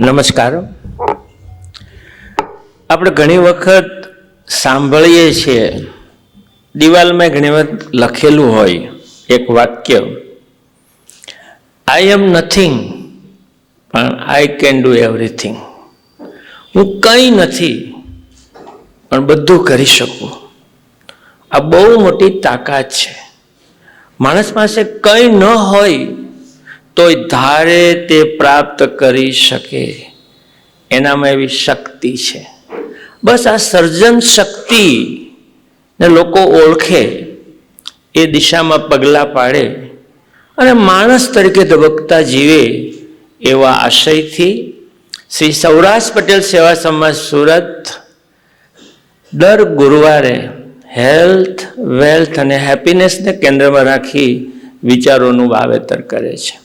નમસ્કાર. આપણે ઘણી વખત સાંભળીએ છીએ દિવાલમાં ઘણી વખત લખેલું હોય, એક વાક્ય આઈ એમ નથિંગ પણ આઈ કેન ડુ એવરીથિંગ હું કંઈ નથી, પણ બધું કરી શકું. આ બહુ મોટી તાકાત છે. માણસ પાસે કંઈ ન હોય તોય ધારે તે પ્રાપ્ત કરી શકે. એનામાં એવી શક્તિ છે. બસ આ સર્જન શક્તિ ને લોકો ઓળખે, એ દિશામાં પગલાં પાડે અને માણસ તરીકે ધબકતા જીવે એવા આશયથી શ્રી સૌરાષ્ટ્ર પટેલ સેવા સમાજ સુરત દર ગુરુવારે હેલ્થ, વેલ્થ અને હેપીનેસને કેન્દ્રમાં રાખી વિચારોનું વાવેતર કરે છે.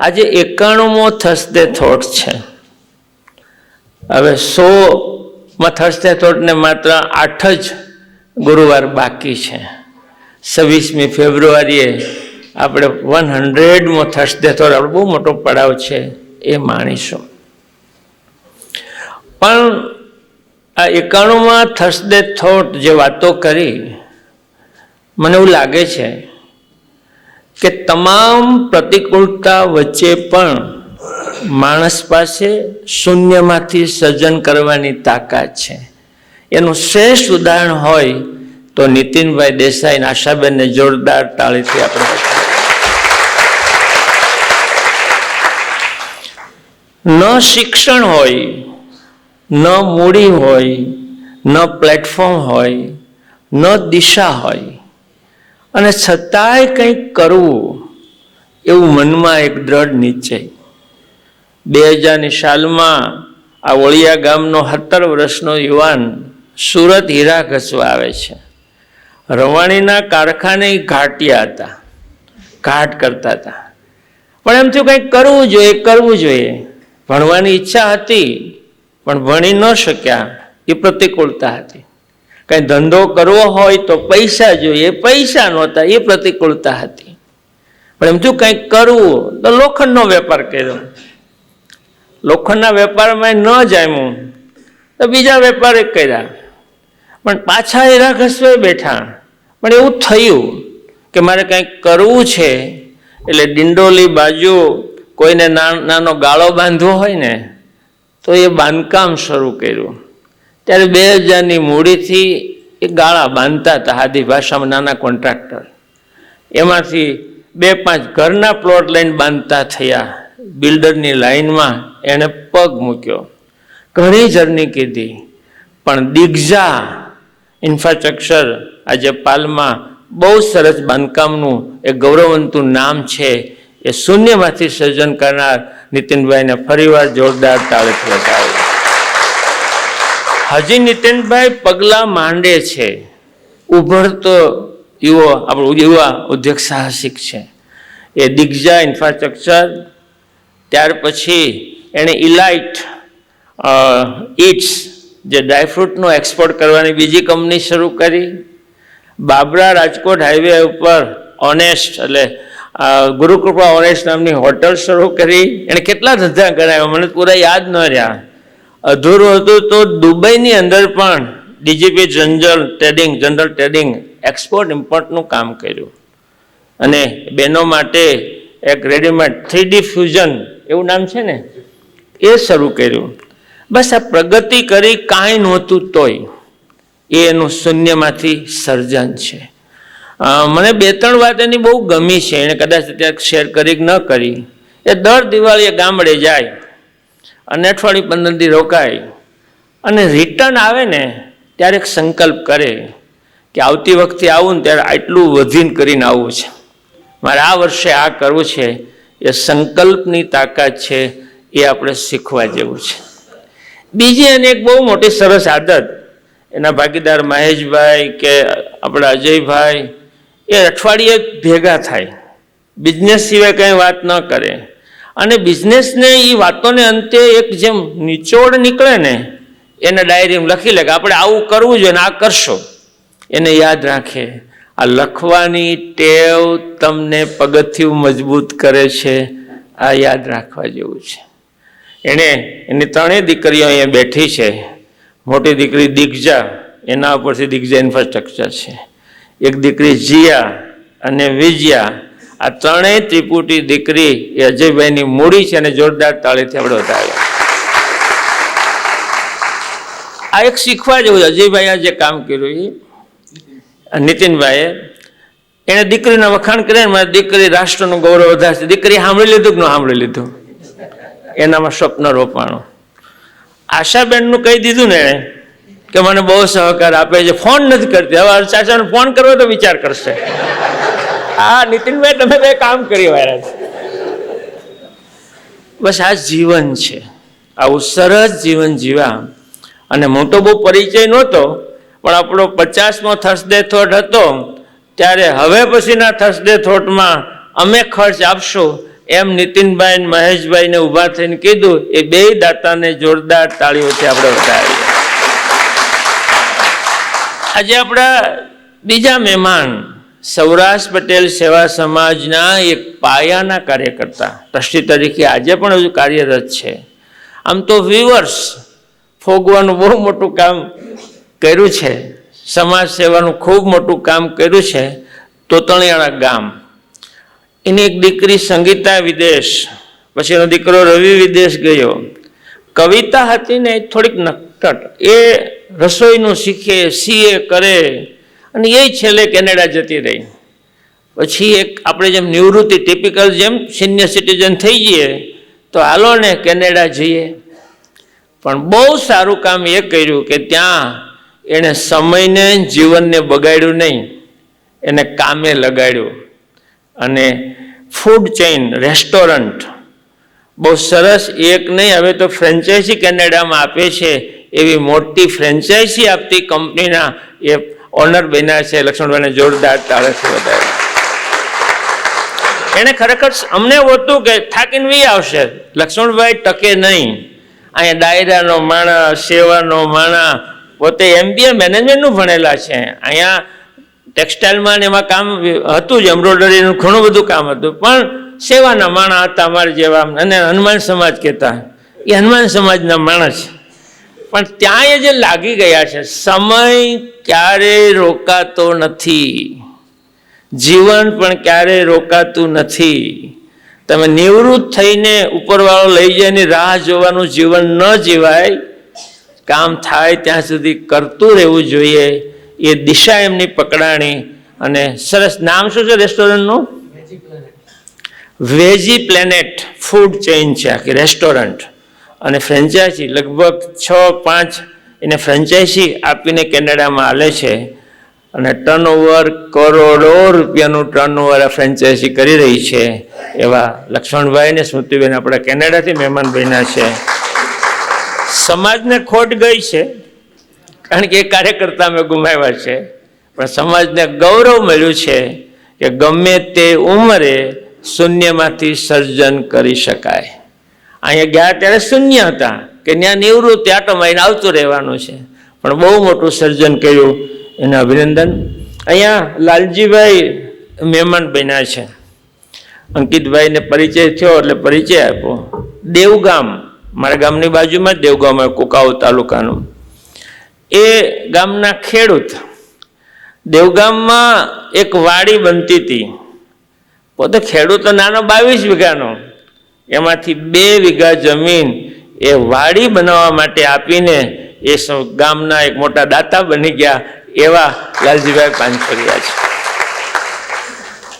આજે એકાણુંમો થર્સડે થોટ છે. હવે સોમાં થર્સડે થોટને માત્ર આઠ જ ગુરુવાર બાકી છે. છવ્વીસમી ફેબ્રુઆરીએ આપણે વન હંડ્રેડમો થર્સડે થોટ આપણો બહુ મોટો પડાવ છે એ માણીશું. પણ આ એકાણુંમાં થર્સડે થોટ જે વાતો કરી, મને એવું લાગે છે કે તમામ પ્રતિકૂળતા વચ્ચે પણ માણસ પાસે શૂન્યમાંથી સર્જન કરવાની તાકાત છે. એનું શ્રેષ્ઠ ઉદાહરણ હોય તો નીતિનભાઈ દેસાઈ અને આશાબેનને જોરદાર તાળીથી આપણે ન શિક્ષણ હોય, ન મૂડી હોય, ન પ્લેટફોર્મ હોય, ન દિશા હોય અને છતાંય કંઈક કરવું એવું મનમાં એક દ્રઢ નિશ્ચય બે હજારની સાલમાં આ વળિયા ગામનો સત્તર વર્ષનો યુવાન સુરત હીરા ઘસવા આવે છે. રવાણીના કારખાને ઘાટિયા હતા, ઘાટ કરતા હતા. પણ એમ થયું કંઈક કરવું જોઈએ કરવું જોઈએ. ભણવાની ઈચ્છા હતી, પણ ભણી ન શક્યા, એ પ્રતિકૂળતા હતી. કંઈ ધંધો કરવો હોય તો પૈસા જોઈએ. પૈસા નહોતા એ પ્રતિકૂળતા હતી. પણ એમ જો કંઈક કરવું તો લોખંડનો વેપાર કર્યો. લોખંડના વેપારમાં ન જામ્યું તો બીજા વેપારે કર્યા. પણ પાછા એ ઘસવે બેઠા. પણ એવું થયું કે મારે કંઈક કરવું છે, એટલે ડિંડોલી બાજુ કોઈને નાનો ગાળો બાંધવો હોય ને, તો એ બાંધકામ શરૂ કર્યું. ત્યારે બે હજારની મૂડીથી એ ગાળા બાંધતા હતા હાદી ભાષામાં નાના કોન્ટ્રાક્ટર. એમાંથી બે પાંચ ઘરના પ્લોટ લઈને બાંધતા થયા. બિલ્ડરની લાઈનમાં એણે પગ મૂક્યો. ઘણી જર્ની કીધી. પણ દિગ્જા ઇન્ફ્રાસ્ટ્રક્ચર આજે પાલમાં બહુ સરસ બાંધકામનું એ ગૌરવંતું નામ છે. એ શૂન્યમાંથી સર્જન કરનાર નીતિનભાઈને ફરીવાર જોરદાર તાળીથી બતાવ્યું હજી નીતિનભાઈ પગલાં માંડે છે. ઉભરતો યુવો, આપણો યુવા ઉદ્યોગ સાહસિક છે. એ દિગ્જા ઇન્ફ્રાસ્ટ્રક્ચર, ત્યાર પછી એણે ઇલાઇટ ઇટ્સ જે ડ્રાયફ્રૂટનો એક્સપોર્ટ કરવાની બીજી કંપની શરૂ કરી. બાબરા રાજકોટ હાઈવે ઉપર ઓનેસ્ટ, એટલે ગુરુકૃપા ઓનેસ્ટ નામની હોટલ શરૂ કરી. એણે કેટલા ધંધા કરાવ્યા મને પૂરા યાદ ન રહ્યા. અધૂરું હતું તો દુબઈની અંદર પણ DGP general trading general trading export ઇમ્પોર્ટનું કામ કર્યું. અને બહેનો માટે એક રેડીમેડ થ્રી ડી ફ્યુઝન એવું નામ છે ને, એ શરૂ કર્યું. બસ આ પ્રગતિ કરી કાંઈ નહોતું તોય. એ એનું શૂન્યમાંથી સર્જન છે. મને બે ત્રણ વાત એની બહુ ગમી છે એણે કદાચ અત્યારે શેર કરી ન કરી. એ દર દિવાળીએ ગામડે જાય. અને અઠવાડિયું પંદર દી રોકાય અને રિટર્ન આવે ને ત્યારે એક સંકલ્પ કરે કે આવતી વખતે આવું ને ત્યારે આટલું વધીને કરીને આવવું છે. મારે આ વર્ષે આ કરવું છે. એ સંકલ્પની તાકાત છે. એ આપણે શીખવા જેવું છે. બીજી અને એક બહુ મોટી સરસ આદત એના ભાગીદાર મહેશભાઈ કે આપણા અજયભાઈ, એ અઠવાડિયે ભેગા થાય. બિઝનેસ સિવાય કંઈ વાત ન કરે. અને બિઝનેસને એ વાતોને અંતે એક જેમ નિચોડ નીકળે ને, એને ડાયરીમાં લખી લે કે આપણે આવું કરવું જોઈએ ને આ કરશો. એને યાદ રાખે, આ લખવાની ટેવ તમને પગથિયું મજબૂત કરે છે, આ યાદ રાખવા જેવું છે. એણે એની ત્રણેય દીકરીઓ અહીંયા બેઠી છે. મોટી દીકરી દિગ્જા, એના ઉપરથી દિગ્જા ઇન્ફ્રાસ્ટ્રક્ચર છે. એક દીકરી જીયા અને વિજયા આ ત્રણેય ત્રિપુટી દીકરી એ અજયભાઈની મૂડી છે અને જોરદાર તાળીથી આપણે વધાવ્યા આ એક શીખવા જેવું. અજયભાઈ જે કામ કર્યું એ નીતિનભાઈએ, એણે દીકરીના વખાણ કર્યા ને મારી દીકરી રાષ્ટ્રનું ગૌરવ વધારશે દીકરી સાંભળી લીધું કે ન સાંભળી લીધું? એનામાં સ્વપ્ન રોપાણું. આશાબેનનું કહી દીધું ને એણે કે મને બહુ સહકાર આપે છે. ફોન નથી કરતી. હવે ચાચાને ફોન કરવો તો વિચાર કરશે. હા, નીતિનભાઈ, તમે બે કામ કરી વાળા છે. બસ આ જીવન છે. આવું સરસ જીવન જીવા. અને મોટો બહુ પરિચય નહોતો, પણ આપણો પચાસમો થર્સડે થોટ હતો, ત્યારે હવે પછીના થર્સડે થોટમાં અમે ખર્ચ આપશું એમ નીતિનભાઈ મહેશભાઈને ઊભા થઈને કીધું. એ બે દાતાને જોરદાર તાળીઓથી આપણે વધારીએ આજે આપણા બીજા મહેમાન સૌરાષ્ટ્ર પટેલ સેવા સમાજના એક પાયાના કાર્યકર્તા, ટ્રસ્ટી તરીકે આજે પણ હજુ કાર્યરત છે. આમ તો વિવર્સ ફોગવાનું બહુ મોટું કામ કર્યું છે. સમાજ સેવાનું ખૂબ મોટું કામ કર્યું છે. તોતણિયાળા ગામ. એની એક દીકરી સંગીતા વિદેશ, પછી એનો દીકરો રવિ વિદેશ ગયો. કવિતા હતી ને થોડીક નક્કટ એ રસોઈનું શીખે, સીએ કરે અને એ છેલ્લે કેનેડા જતી રહી. પછી એક આપણે જેમ નિવૃત્તિ ટિપિકલ જેમ સિનિયર સિટીઝન થઈ જઈએ, તો હાલો ને કેનેડા જઈએ. પણ બહુ સારું કામ એ કર્યું કે ત્યાં એણે સમયને જીવનને બગાડ્યું નહીં, એને કામે લગાડ્યું. અને ફૂડ ચેઇન રેસ્ટોરન્ટ બહુ સરસ એક નહીં, હવે તો ફ્રેન્ચાઇઝી કેનેડામાં આપે છે, એવી મોટી ફ્રેન્ચાઇઝી આપતી કંપનીના એ ઓનર બન્યા છે, લક્ષ્મણભાઈને જોરદાર તાળાથી વધારે. એણે ખરેખર અમને હોતું કે થાકીને વી આવશે. લક્ષ્મણભાઈ ટકે નહીં. અહીંયા ડાયરાનો માણા સેવાનો માણા પોતે એમબીએ મેનેજમેન્ટનું ભણેલા છે. અહીંયા ટેક્સટાઇલમાં એમાં કામ હતું જ, એમ્બ્રોઇડરીનું ઘણું બધું કામ હતું. પણ સેવાના માણા હતા અમારા જેવા. અને હનુમાન સમાજ કહેતા. એ હનુમાન સમાજના માણસ. પણ ત્યાં એ જે લાગી ગયા છે સમય ક્યારેય રોકાતો નથી. જીવન પણ ક્યારેય રોકાતું નથી. તમે નિવૃત્ત થઈને ઉપરવાળો લઈ જઈને રાહ જોવાનું જીવન ન જીવાય કામ થાય ત્યાં સુધી કરતું રહેવું જોઈએ. એ દિશા એમની પકડાણી અને સરસ નામ શું છે રેસ્ટોરન્ટનું? વેજી પ્લેનેટ ફૂડ ચેઇન છે આખી રેસ્ટોરન્ટ. અને ફ્રેન્ચાઇઝી લગભગ છ, પાંચ એને ફ્રેન્ચાઇઝી આપીને કેનેડામાં આલે છે અને ટર્નઓવર કરોડો રૂપિયાનું ટર્નઓવર આ ફ્રેન્ચાઇઝી કરી રહી છે એવા લક્ષ્મણભાઈ ને સ્મૃતિબેન આપણા કેનેડાથી મહેમાન બન્યા છે. સમાજને ખોટ ગઈ છે, કારણ કે એ કાર્યકર્તા અમે ગુમાવ્યા છે, પણ સમાજને ગૌરવ મળ્યું છે કે ગમે તે ઉંમરે શૂન્યમાંથી સર્જન કરી શકાય. અહીંયા ગયા ત્યારે શૂન્ય હતા કે ત્યાં નિવૃત્ત આટો મારીને આવતું રહેવાનું છે. પણ બહુ મોટું સર્જન કર્યું એને અભિનંદન. અહીંયા લાલજીભાઈ મહેમાન બન્યા છે. અંકિતભાઈને પરિચય થયો એટલે પરિચય આપ્યો. દેવગામ, મારા ગામની બાજુમાં દેવગામ કુકાઉ તાલુકાનું. એ ગામના ખેડૂત. દેવગામમાં એક વાડી બનતી હતી. પોતે ખેડૂતો નાનો બાવીસ વીઘાનો. એમાંથી બે વીઘા જમીન એ વાડી બનાવવા માટે આપીને એ ગામના એક મોટા દાતા બની ગયા એવા લાલજીભાઈ પાનસરિયા છે.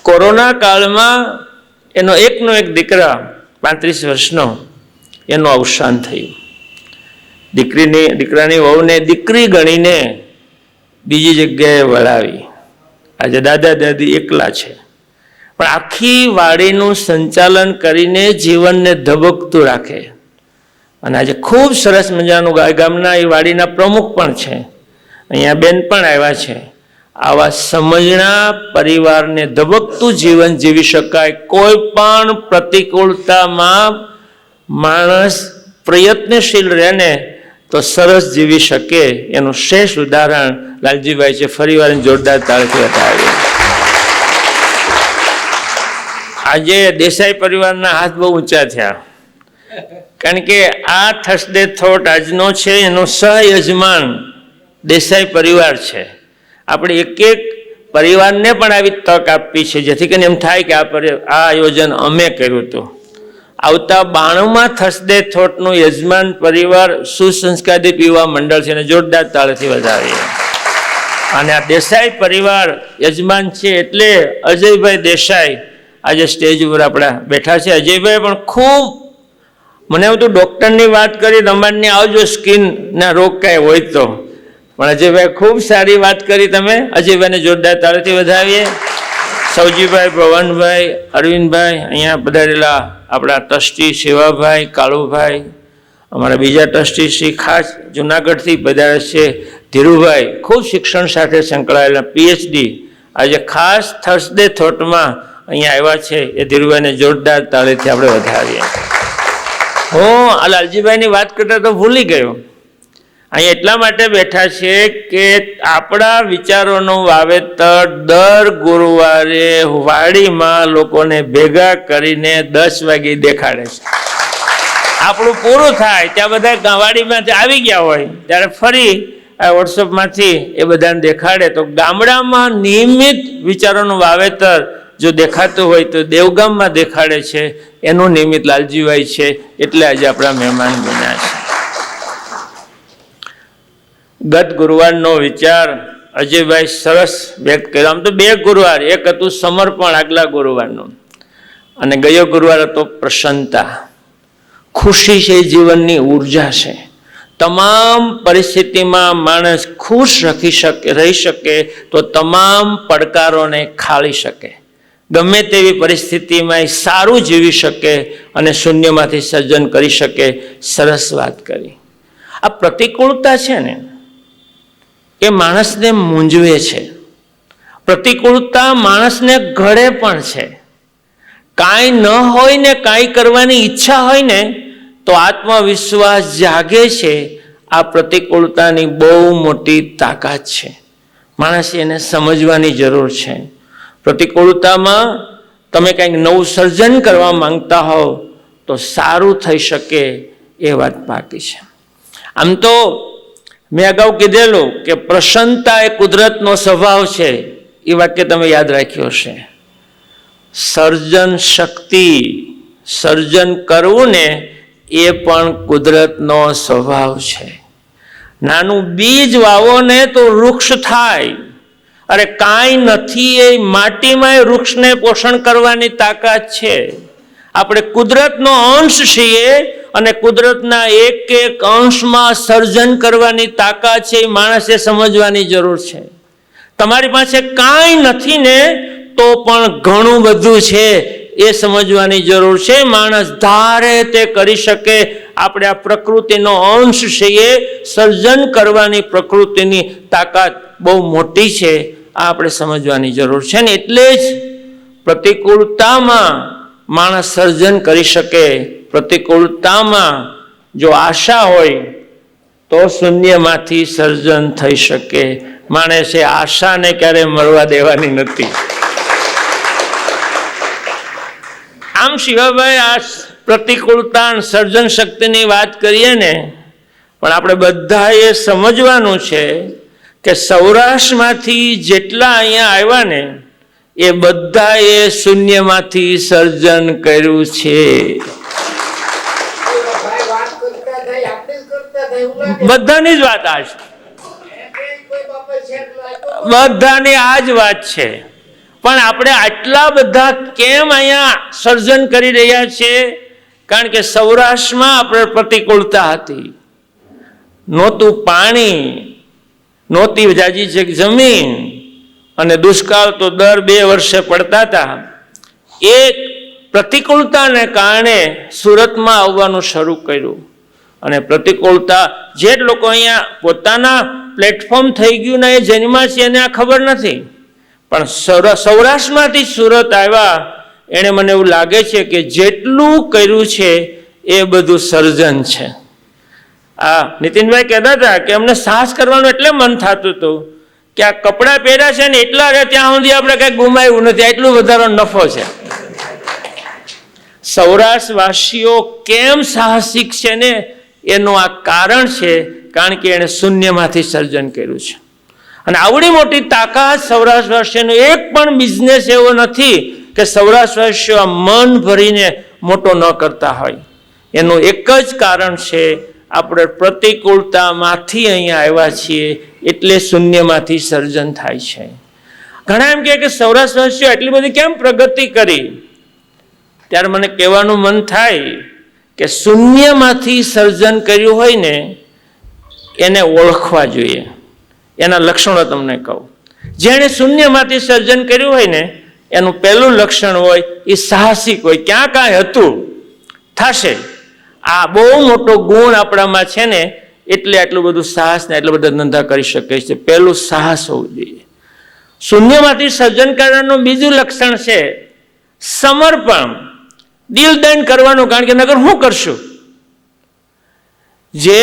કોરોના કાળમાં એનો એકનો એક દીકરા પાંત્રીસ વર્ષનો એનું અવસાન થયું. દીકરીની, દીકરાની વહુને દીકરી ગણીને બીજી જગ્યાએ વળાવી. આજે દાદા દાદી એકલા છે. પણ આખી વાડીનું સંચાલન કરીને જીવનને ધબકતું રાખે. અને આજે ખૂબ સરસ મજાનું ગામના એ વાડીના પ્રમુખ પણ છે. અહીંયા બેન પણ આવ્યા છે. આવા સમજણા પરિવારને ધબકતું જીવન જીવી શકાય કોઈ પણ પ્રતિકૂળતામાં માણસ પ્રયત્નશીલ રહે ને તો સરસ જીવી શકે. એનું શ્રેષ્ઠ ઉદાહરણ લાલજીભાઈ છે. ફરીવાર જોરદાર તાળથી બતાવ્યું આજે દેસાઈ પરિવારના હાથ બહુ ઊંચા થયા. કારણ કે આ થર્સડે થોટ આજનો છે, એનો સહયજમાન દેસાઈ પરિવાર છે. આપણે એક એક પરિવારને પણ આવી તક આપી છે, જેથી કરીને એમ થાય કે આ આ આયોજન અમે કર્યું હતું. આવતા બાણુંમાં થર્સડે થોટનું યજમાન પરિવાર સુસંસ્કારી યુવા મંડળ છે, અને જોરદાર તાળથી વધાવીએ અને આ દેસાઈ પરિવાર યજમાન છે, એટલે અજયભાઈ દેસાઈ આજે સ્ટેજ ઉપર આપણા બેઠા છે. અજયભાઈ પણ ખૂબ, મને એવું તો ડૉક્ટરની વાત કરી રમણની આવજો, સ્કિનના રોગ કાંઈ હોય તો. પણ અજયભાઈ ખૂબ સારી વાત કરી. તમે અજયભાઈને જોરદાર તાળીથી વધાવીએ. સૌજીભાઈ ભવનભાઈ, અરવિંદભાઈ, અહીંયા પધારેલા આપણા ટ્રસ્ટી શિવાભાઈ કાળુભાઈ, અમારા બીજા ટ્રસ્ટી શ્રી ખાસ જુનાગઢથી પધારે છે ધીરુભાઈ. ખૂબ શિક્ષણ સાથે સંકળાયેલા પીએચડી આજે ખાસ થર્સડે થોટમાં અહીંયા આવ્યા છે, એ ધીરુભાઈને જોરદાર તાળીથી આપણે વધારીએ. હું આ લાલજીભાઈની વાત કરતા તો ભૂલી ગયો. અહીંયા એટલા માટે બેઠા છે કે આપણા વિચારોનું વાવેતર દર ગુરુવારે વાડીમાં લોકોને ભેગા કરીને દસ વાગે દેખાડે છે. આપણું પૂરું થાય, ત્યાં બધા વાડીમાંથી આવી ગયા હોય, ત્યારે ફરી આ વોટ્સઅપમાંથી એ બધાને દેખાડે. તો ગામડામાં નિયમિત વિચારોનું વાવેતર જો દેખાતું હોય તો દેવગામમાં દેખાડે છે, એનું નિમિત્ત લાલજીભાઈ છે, એટલે આજે આપણા મહેમાન બન્યા છે. ગત ગુરુવારનો વિચાર અજયભાઈ સરસ વ્યક્ત કર્યો. આમ તો બે ગુરુવાર, એક હતું સમર્પણ આગલા ગુરુવારનું. અને ગયો ગુરુવાર હતો પ્રસન્નતા. ખુશી છે, જીવનની ઊર્જા છે. તમામ પરિસ્થિતિમાં માણસ ખુશ રાખી શકે, રહી શકે તો તમામ પડકારોને ખાળી શકે. ગમે તેવી પરિસ્થિતિમાં સારું જીવી શકે અને શૂન્યમાંથી સર્જન કરી શકે, સરસ વાત કરી. આ પ્રતિકૂળતા છે ને, એ માણસને મૂંઝવે છે. પ્રતિકૂળતા માણસને ઘડે પણ છે. કાંઈ ન હોય ને કાંઈ કરવાની ઈચ્છા હોય ને, તો આત્મવિશ્વાસ જાગે છે. આ પ્રતિકૂળતાની બહુ મોટી તાકાત છે. માણસે એને સમજવાની જરૂર છે. પ્રતિકૂળતામાં તમે કંઈક નવું સર્જન કરવા માંગતા હોવ તો સારું થઈ શકે એ વાત બાકી છે. આમ તો મેં અગાઉ કીધેલું કે પ્રસન્નતા એ કુદરતનો સ્વભાવ છે, એ વાક્ય તમે યાદ રાખ્યો હશે. સર્જન શક્તિ, સર્જન કરવું ને એ પણ કુદરતનો સ્વભાવ છે. નાનું બીજ વાવો ને તો વૃક્ષ થાય અરે કાંઈ નથી, એ માટીમાં વૃક્ષને પોષણ કરવાની તાકાત છે. આપણે કુદરતનો અંશ છીએ અને કુદરતના એક એક અંશમાં સર્જન કરવાની તાકાત છે એ માણસે સમજવાની જરૂર છે. તમારી પાસે કાંઈ નથી ને, તો પણ ઘણું બધું છે એ સમજવાની જરૂર છે. માણસ ધારે તે કરી શકે. આપણે આ પ્રકૃતિનો અંશ છીએ. સર્જન કરવાની પ્રકૃતિની તાકાત બહુ મોટી છે. આપણે સમજવાની જરૂર છે ને એટલે જ પ્રતિકૂળતામાં માણસ સર્જન કરી શકે. પ્રતિકૂળતામાં જો આશા હોય, તો શૂન્યમાંથી સર્જન થઈ શકે. માણસે આશાને ક્યારે મરવા દેવાની નથી. આમ શિવાભાઈ, આ પ્રતિકૂળતા સર્જન શક્તિની વાત કરીએ ને, પણ આપણે બધાએ સમજવાનું છે કે સૌરાષ્ટ્રમાંથી જેટલા અહીંયા આવ્યા ને એ બધાએ શૂન્યમાંથી સર્જન કર્યું છે. બધાની જ વાત આ છે બધાની આ જ વાત છે. પણ આપણે આટલા બધા કેમ અહીંયા સર્જન કરી રહ્યા છે કારણ કે સૌરાષ્ટ્રમાં આપણે પ્રતિકૂળતા હતી. નહોતું પાણી નહોતી જાજી છે જમીન અને દુષ્કાળ તો દર બે વર્ષે પડતા હતા. એક પ્રતિકૂળતાને કારણે સુરતમાં આવવાનું શરૂ કર્યું. અને પ્રતિકૂળતા જે લોકો અહીંયા પોતાના પ્લેટફોર્મ થઈ ગયું ને એ જન્મા છે એને આ ખબર નથી. પણ સૌરા- સૌરાષ્ટ્રમાંથી સુરત આવ્યા, એણે મને એવું લાગે છે કે જેટલું કર્યું છે એ બધું સર્જન છે. આ નીતિનભાઈ કહેતા હતા કે અમને સાહસ કરવાનું એટલે મન થતું હતું કે આ કપડાં પહેર્યા છે ને એટલા ત્યાં સુધી આપણે કંઈ ગુમાવ્યું નથી. એટલું વધારો નફો છે. સૌરાષ્ટ્રવાસીઓ કેમ સાહસિક છે ને? એનું આ કારણ છે કારણ કે એણે શૂન્યમાંથી સર્જન કર્યું છે. અને આવડી મોટી તાકાત સૌરાષ્ટ્રવાસીઓનો એક પણ બિઝનેસ એવો નથી કે સૌરાષ્ટ્રવાસીઓ મન ભરીને મોટો ન કરતા હોય. એનું એક જ કારણ છે આપણે પ્રતિકૂળતામાંથી અહીંયા આવ્યા છીએ એટલે શૂન્યમાંથી સર્જન થાય છે. ઘણા એમ કહે કે સૌરાષ્ટ્રવાસીઓ એટલી બધી કેમ પ્રગતિ કરી? ત્યારે મને કહેવાનું મન થાય કે શૂન્યમાંથી સર્જન કર્યું હોય ને, એને ઓળખવા જોઈએ. એના લક્ષણો તમને કહું. જેણે શૂન્યમાંથી સર્જન કર્યું હોય ને, એનું પહેલું લક્ષણ હોય, એ સાહસિક હોય. ક્યાં કાંઈ હતું? થશે. આ બહુ મોટો ગુણ આપણામાં છે ને, એટલે આટલું બધું સાહસ ને એટલા બધા ધંધા કરી શકે છે. પહેલું સાહસ હોવું જોઈએ. શૂન્યમાંથી સર્જન કરવાનું બીજું લક્ષણ છે સમર્પણ. દિલદાન કરવાનું, કારણ કે નગર હું કરશું? જે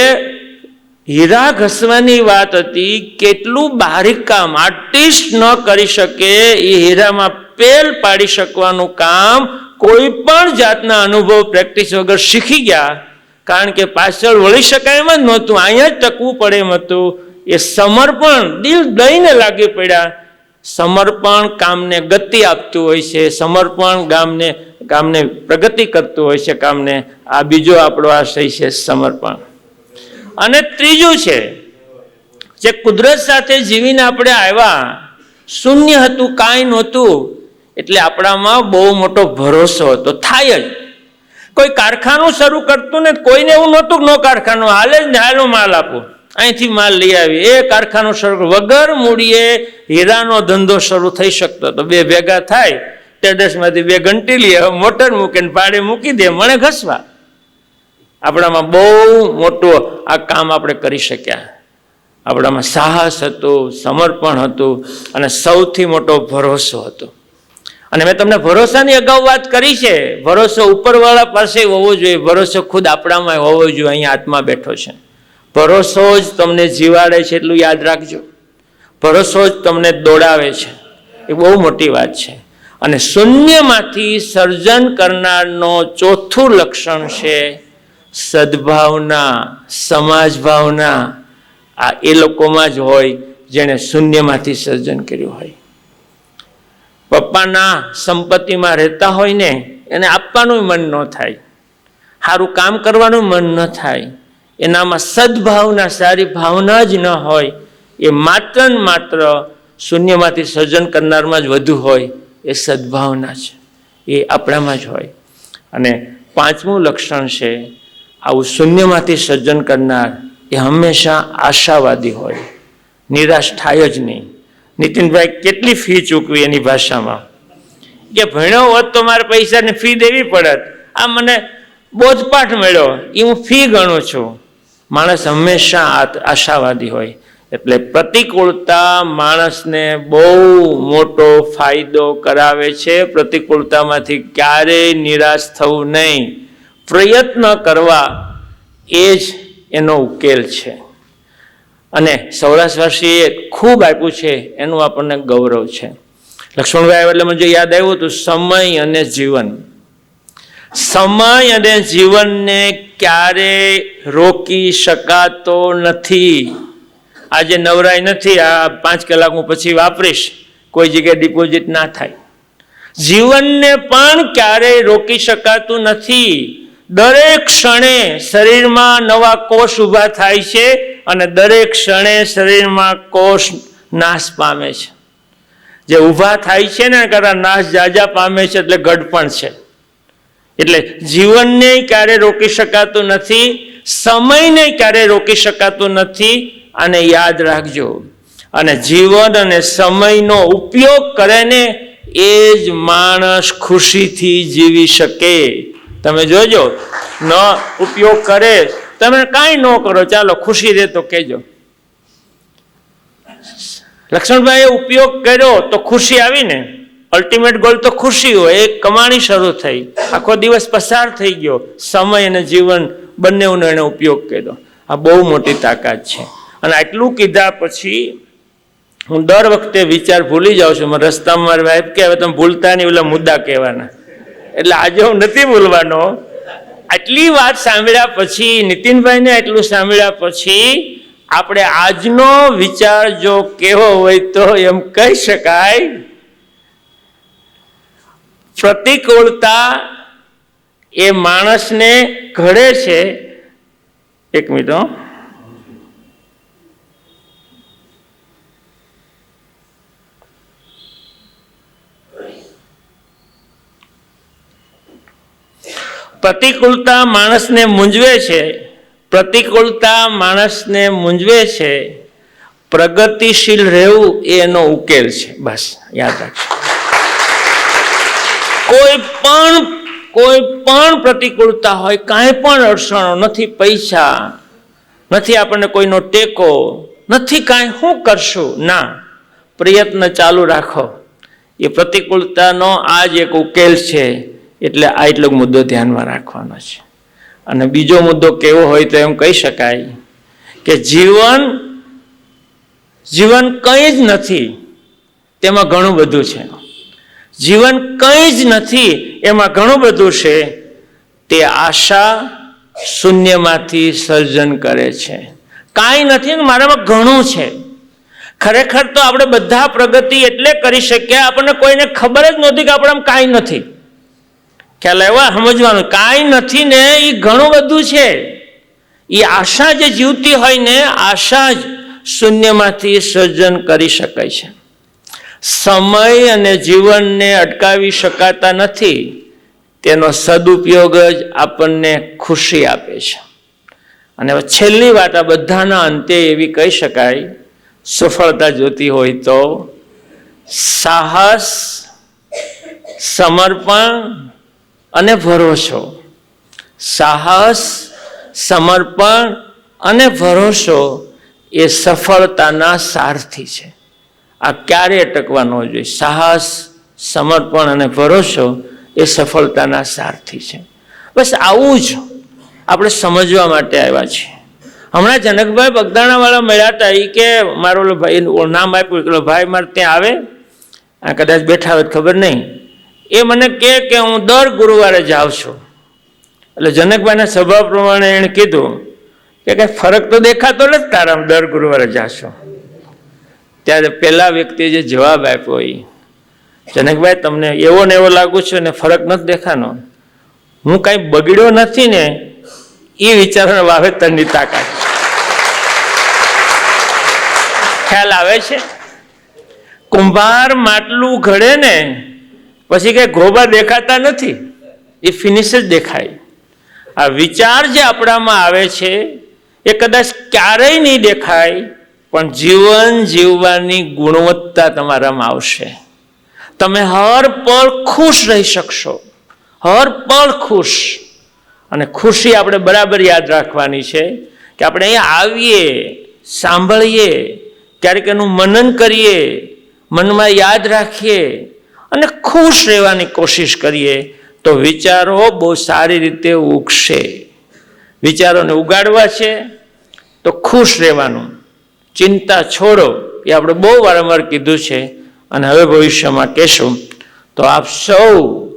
હીરા ઘસવાની વાત હતી, કેટલું બારીક કામ, આર્ટિસ્ટ ન કરી શકે, એ હીરામાં પેલ પાડી શકવાનું કામ કોઈ પણ જાતના અનુભવ પ્રેક્ટિસ વગર શીખી ગયા, કારણ કે પાછળ વળી શકાય એમ જ નહોતું. અહીંયા જ ટકવું પડે એમ હતું. એ સમર્પણ, દિલ દઈને લાગી પડ્યા. સમર્પણ કામને ગતિ આપતું હોય છે, સમર્પણ ગામને કામને પ્રગતિ કરતું હોય છે કામને. આ બીજો આપણો આશય છે સમર્પણ. અને ત્રીજું છે, જે કુદરત સાથે જીવીને આપણે આવ્યા, શૂન્ય હતું, કાંઈ નહોતું. એટલે આપણામાં બહુ મોટો ભરોસો હતો. થાય જ. કોઈ કારખાનું શરૂ કરતું ને કોઈને એવું નહોતું નો કારખાનું, હાલે જ ને હાલો માલ આપો. અહીંથી માલ લઈ આવી એ કારખાનું શરૂ વગર મૂડીએ હીરાનો ધંધો શરૂ થઈ શકતો તો બે ભેગા થાય, ટેડસમાંથી બે ઘંટી લઈએ, હવે મોટર મૂકીને પાડે મૂકી દે મને ઘસવા. આપણામાં બહુ મોટું આ કામ આપણે કરી શક્યા. આપણામાં સાહસ હતું, સમર્પણ હતું, અને સૌથી મોટો ભરોસો હતો. અને મેં તમને ભરોસાની અગાઉ વાત કરી છે, ભરોસો ઉપરવાળા પાસે હોવો જોઈએ, ભરોસો ખુદ આપણામાં હોવો જોઈએ, અહીંયા આત્મા બેઠો છે. ભરોસો જ તમને જીવાડે છે એટલું યાદ રાખજો. ભરોસો જ તમને દોડાવે છે. એ બહુ મોટી વાત છે. અને શૂન્યમાંથી સર્જન કરનારનો ચોથું લક્ષણ છે, સદભાવના સમાજ ભાવના આ એ લોકોમાં જ હોય જેણે શૂન્યમાંથી સર્જન કર્યું હોય. પપ્પાના સંપત્તિમાં રહેતા હોય ને, એને આપવાનું મન ન થાય. સારું કામ કરવાનું મન ન થાય. એનામાં સદભાવના, સારી ભાવના જ ન હોય. એ માત્ર ને માત્ર શૂન્યમાંથી સર્જન કરનારમાં જ વધુ હોય. એ સદભાવના છે. એ આપણામાં જ હોય. અને પાંચમું લક્ષણ છે, આવું શૂન્યમાંથી સર્જન કરનાર એ હંમેશા આશાવાદી હોય. નિરાશ થાય જ નહીં. નીતિનભાઈ, કેટલી ફી ચૂકવી એની ભાષામાં? કે ભણ્યો હોત તો મારે પૈસાની ફી દેવી પડત. આ મને બોધપાઠ મળ્યો એ હું ફી ગણું છું. માણસ હંમેશા આશાવાદી હોય. એટલે પ્રતિકૂળતા માણસને બહુ મોટો ફાયદો કરાવે છે. પ્રતિકૂળતામાંથી ક્યારેય નિરાશ થવું નહીં. પ્રયત્ન કરવા એ જ એનો ઉકેલ છે. અને સૌરાષ્ટ્રવાસીએ ખૂબ આપ્યું છે, એનું આપણને ગૌરવ છે. લક્ષ્મણભાઈ એટલે મને જે યાદ આવ્યું હતું, સમય અને જીવન. સમય અને જીવનને ક્યારે રોકી શકાતો નથી. આજે નવરાઈ નથી, આ પાંચ કલાક હું પછી વાપરીશ, કોઈ જગ્યાએ ડિપોઝિટ ના થાય. જીવનને પણ ક્યારેય રોકી શકાતું નથી. દરેક ક્ષણે શરીરમાં નવા કોષ ઊભા થાય છે અને દરેક ક્ષણે શરીરમાં કોષ નાશ પામે છે. જે ઊભા થાય છે ને કરતા નાશ જાજા પામે છે એટલે ગઢપણ છે. એટલે જીવનને ક્યારે રોકી શકાતું નથી, સમયને ક્યારે રોકી શકાતું નથી અને યાદ રાખજો. અને જીવન અને સમયનો ઉપયોગ કરે ને એ જ માણસ ખુશીથી જીવી શકે. તમે જોજો, ન ઉપયોગ કરે તમે કાંઈ ન કરો, ચાલો ખુશી દે તો કહેજો. લક્ષ્મણભાઈએ ઉપયોગ કર્યો તો ખુશી આવી ને અલ્ટિમેટ ગોલ તો ખુશી હોય એ કમાણી શરૂ થઈ. આખો દિવસ પસાર થઈ ગયો. સમય અને જીવન બંનેનો એણે ઉપયોગ કર્યો. આ બહુ મોટી તાકાત છે. અને આટલું કીધા પછી હું દર વખતે વિચાર ભૂલી જાઉં છું. મારે રસ્તામાં મારી વાઈફ કે હવે તમે ભૂલતા નહીં, ઓલા મુદ્દા કહેવાના. એટલે આજે હું નથી બોલવાનો આટલી વાત સાંભળ્યા પછી, નીતિનભાઈને એટલું સાંભળ્યા પછી આપણે આજનો વિચાર જો કેવો હોય તો એમ કહી શકાય. પ્રતિકૂળતા એ માણસને ઘડે છે. એક મિનિટ પ્રતિકૂળતા માણસને મૂંઝવે છે, પ્રતિકૂળતા માણસને મૂંઝવે છે, પ્રગતિશીલ રહેવું એ એનો ઉકેલ છે. બસ, યાદ રાખજો. કોઈ પણ કોઈ પણ પ્રતિકૂળતા હોય, કાંઈ પણ અડચણો નથી પૈસા, નથી આપણને કોઈનો ટેકો, નથી કાંઈ શું કરશું? ના. પ્રયત્ન ચાલુ રાખો. એ પ્રતિકૂળતાનો આ જ એક ઉકેલ છે. એટલે આ એટલો મુદ્દો ધ્યાનમાં રાખવાનો છે. અને બીજો મુદ્દો કેવો હોય તો એમ કહી શકાય કે જીવન જીવન કંઈ જ નથી, તેમાં ઘણું બધું છે. જીવન કંઈ જ નથી, એમાં ઘણું બધું છે, તે આશા શૂન્યમાંથી સર્જન કરે છે. કાંઈ નથી ને મારામાં ઘણું છે. ખરેખર તો આપણે બધા પ્રગતિ એટલે કરી શકીએ, આપણને કોઈને ખબર જ નહોતી કે આપણામાં કાંઈ નથી. ખ્યાલ આવ્યો સમજવાનું. કાંઈ નથી ને એ ઘણું બધું છે. એ આશા જે જીવતી હોય ને, આશા જ શૂન્યમાંથી સર્જન કરી શકાય છે. સમય અને જીવનને અટકાવી શકાતા નથી. તેનો સદુપયોગ જ આપણને ખુશી આપે છે. અને છેલ્લી વાત, આ બધાના અંતે એવી કહી શકાય, સફળતા જોતી હોય તો સાહસ, સમર્પણ અને ભરોસો. સાહસ, સમર્પણ અને ભરોસો એ સફળતાના સારથી છે. આ ક્યારે અટકવા ન જોઈએ? સાહસ, સમર્પણ અને ભરોસો એ સફળતાના સારથી છે. બસ આવું જ આપણે સમજવા માટે આવ્યા છીએ. હમણાં જનકભાઈ બગદાણાવાળા મળ્યા હતા એ કે મારો ભાઈ નામ આપ્યું, કે ભાઈ મારે ત્યાં આવે. આ કદાચ બેઠા હોય ખબર નહીં. એ મને કહે કે હું દર ગુરુવારે જાઉં છું. એટલે જનકભાઈના સ્વભાવ પ્રમાણે એણે કીધું કે કંઈ ફરક તો દેખાતો નથી તારા દર ગુરુવારે જાશો ત્યારે પહેલા વ્યક્તિએ જે જવાબ આપ્યો એ, જનકભાઈ, તમને એવો ને એવો લાગુ છું ને ફરક નથી દેખાનો. હું કાંઈ બગડ્યો નથી ને, એ વિચારોના વાવેતરની તાકાત ખ્યાલ આવે છે? કુંભાર માટલું ઘડે ને પછી કંઈ ગોબા દેખાતા નથી. એ ફિનિશ જ દેખાય. આ વિચાર જે આપણામાં આવે છે, એ કદાચ ક્યારેય નહીં દેખાય, પણ જીવન જીવવાની ગુણવત્તા તમારામાં આવશે. તમે હર પળ ખુશ રહી શકશો. હર પળ ખુશ. અને ખુશી આપણે બરાબર યાદ રાખવાની છે કે આપણે અહીંયા આવીએ, સાંભળીએ, ક્યારેક એનું મનન કરીએ, મનમાં યાદ રાખીએ અને ખુશ રહેવાની કોશિશ કરીએ તો વિચારો બહુ સારી રીતે ઉગશે. વિચારોને ઉગાડવા છે તો ખુશ રહેવાનું. ચિંતા છોડો, એ આપણે બહુ વારંવાર કીધું છે અને હવે ભવિષ્યમાં કહેશું. તો આપ સૌ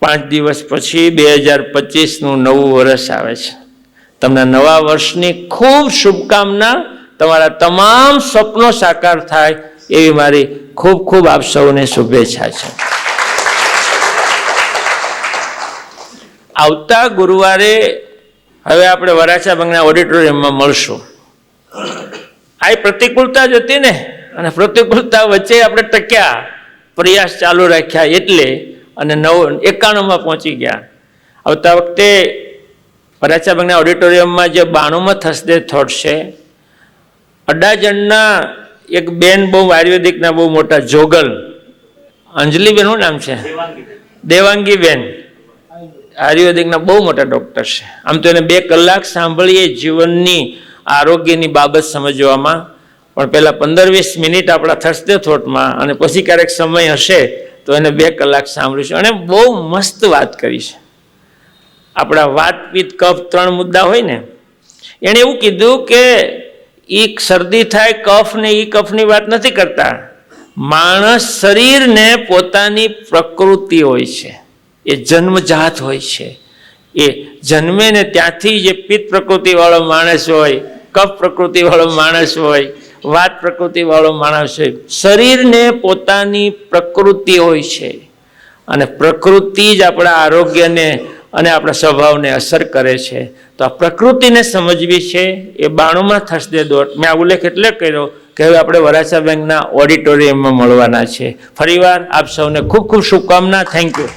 પાંચ દિવસ પછી બે હજાર પચીસનું નવું વર્ષ આવે છે. તમને નવા વર્ષની ખૂબ શુભકામના. તમારા તમામ સ્વપ્નો સાકાર થાય. એવી મારી ખૂબ ખૂબ આપ સૌને શુભેચ્છા છે. આવતા ગુરુવારે હવે આપણે વરાછા બંગના ઓડિટોરિયમમાં મળશું. આ પ્રતિકૂળતા જ હતી ને, અને પ્રતિકૂળતા વચ્ચે આપણે ટક્યા, પ્રયાસ ચાલુ રાખ્યા એટલે અને નવ, એકાણુંમાં પહોંચી ગયા. આવતા વખતે વરાછા બંગના ઓડિટોરિયમમાં જે બાણુંમાં થોટ છે અડાજણના એક બેન બહુ આયુર્વેદિકના બહુ મોટા, જોગલ. અંજલિબેન શું નામ છે. દેવાંગીબેન. આયુર્વેદિકના બહુ મોટા ડૉક્ટર છે. આમ તો એને બે કલાક સાંભળીએ જીવનની આરોગ્યની બાબત સમજવામાં. પણ પહેલાં પંદર વીસ મિનિટ આપણા થર્સડે થોટમાં અને પછી ક્યારેક સમય હશે તો એને બે કલાક સાંભળીશું. અને બહુ મસ્ત વાત કરી છે. આપણા વાતપીત કફ ત્રણ મુદ્દા હોય ને, એણે એવું કીધું કે એ શરદી થાય, કફ ને એ કફની વાત નથી કરતા. માણસ શરીરને પોતાની પ્રકૃતિ હોય છે. એ જન્મજાત હોય છે. એ જન્મે ને ત્યાંથી જે પિત્ત પ્રકૃતિવાળો માણસ હોય, કફ પ્રકૃતિવાળો માણસ હોય, વાત પ્રકૃતિવાળો માણસ હોય, શરીરને પોતાની પ્રકૃતિ હોય છે. અને પ્રકૃતિ જ આપણા આરોગ્યને અને આપણા સ્વભાવને અસર કરે છે. તો આ પ્રકૃતિને સમજવી છે, એ બાણુંમાં થશે દોટ. મેં આ ઉલ્લેખ એટલે કર્યો કે હવે આપણે વરાછા બેંકના ઓડિટોરિયમમાં મળવાના છે. ફરીવાર આપ સૌને ખૂબ ખૂબ શુભકામના. Thank you